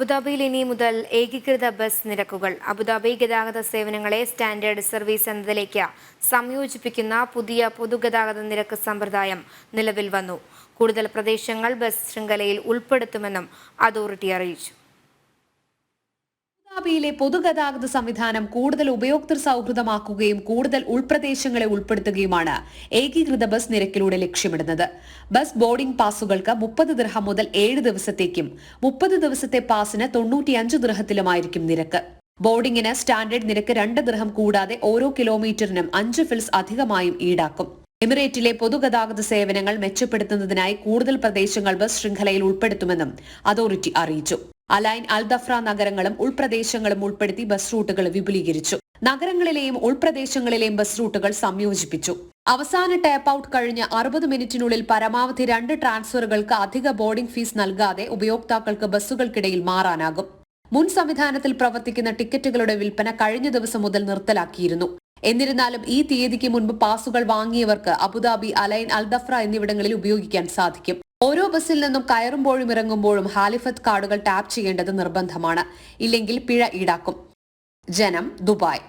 അബുദാബിയിൽ ഇനി മുതൽ ഏകീകൃത ബസ് നിരക്കുകൾ. അബുദാബി ഗതാഗത സേവനങ്ങളെ സ്റ്റാൻഡേർഡ് സർവീസ് എന്നതിലേക്ക് സംയോജിപ്പിക്കുന്ന പുതിയ പൊതുഗതാഗത നിരക്ക് സമ്പ്രദായം നിലവിൽ വന്നു. കൂടുതൽ പ്രദേശങ്ങൾ ബസ് ശൃംഖലയിൽ ഉൾപ്പെടുത്തുമെന്നും അതോറിറ്റി അറിയിച്ചു. അബുദാബിയിലെ പൊതുഗതാഗത സംവിധാനം കൂടുതൽ ഉപയോക്തൃ സൗഹൃദമാക്കുകയും കൂടുതൽ ഉൾപ്രദേശങ്ങളെ ഉൾപ്പെടുത്തുകയുമാണ് ഏകീകൃത ബസ് നിരക്കിലൂടെ ലക്ഷ്യമിടുന്നത്. ബസ് ബോർഡിംഗ് പാസുകൾക്ക് മുപ്പത് ദൃഹം മുതൽ ഏഴ് ദിവസത്തേക്കും മുപ്പത് ദിവസത്തെ പാസിന് തൊണ്ണൂറ്റിയഞ്ച് ദൃഹത്തിലുമായിരിക്കും നിരക്ക്. ബോർഡിംഗിന് സ്റ്റാൻഡേർഡ് നിരക്ക് രണ്ട് ദൃഹം കൂടാതെ ഓരോ കിലോമീറ്ററിനും അഞ്ച് ഫിൽസ് അധികമായും ഈടാക്കും. എമിറേറ്റിലെ പൊതുഗതാഗത സേവനങ്ങൾ മെച്ചപ്പെടുത്തുന്നതിനായി കൂടുതൽ പ്രദേശങ്ങൾ ബസ് ശൃംഖലയിൽ ഉൾപ്പെടുത്തുമെന്നും അതോറിറ്റി അറിയിച്ചു. അലൈൻ അൽദഫ്ര നഗരങ്ങളും ഉൾപ്രദേശങ്ങളും ഉൾപ്പെടുത്തി ബസ് റൂട്ടുകൾ വിപുലീകരിച്ചു. നഗരങ്ങളിലെയും ഉൾപ്രദേശങ്ങളിലെയും ബസ് റൂട്ടുകൾ സംയോജിപ്പിച്ചു. അവസാന ടാപ്പ് ഔട്ട് കഴിഞ്ഞ് അറുപത് മിനിറ്റിനുള്ളിൽ പരമാവധി രണ്ട് ട്രാൻസ്ഫറുകൾക്ക് അധിക ബോർഡിംഗ് ഫീസ് നൽകാതെ ഉപയോക്താക്കൾക്ക് ബസ്സുകൾക്കിടയിൽ മാറാനാകും. മുൻ സംവിധാനത്തിൽ പ്രവർത്തിക്കുന്ന ടിക്കറ്റുകളുടെ വിൽപ്പന കഴിഞ്ഞ ദിവസം മുതൽ നിർത്തലാക്കിയിരുന്നു. എന്നിരുന്നാലും ഈ തീയതിക്ക് മുൻപ് പാസുകൾ വാങ്ങിയവർക്ക് അബുദാബി അലൈൻ അൽദഫ്ര എന്നിവിടങ്ങളിൽ ഉപയോഗിക്കാൻ സാധിക്കും. ഓരോ ബസ്സിൽ നിന്നും കയറുമ്പോഴും ഇറങ്ങുമ്പോഴും ഹാലിഫത്ത് കാർഡുകൾ ടാപ്പ് ചെയ്യേണ്ടത് നിർബന്ധമാണ്. ഇല്ലെങ്കിൽ പിഴ ഈടാക്കും. ജനം ദുബായ്.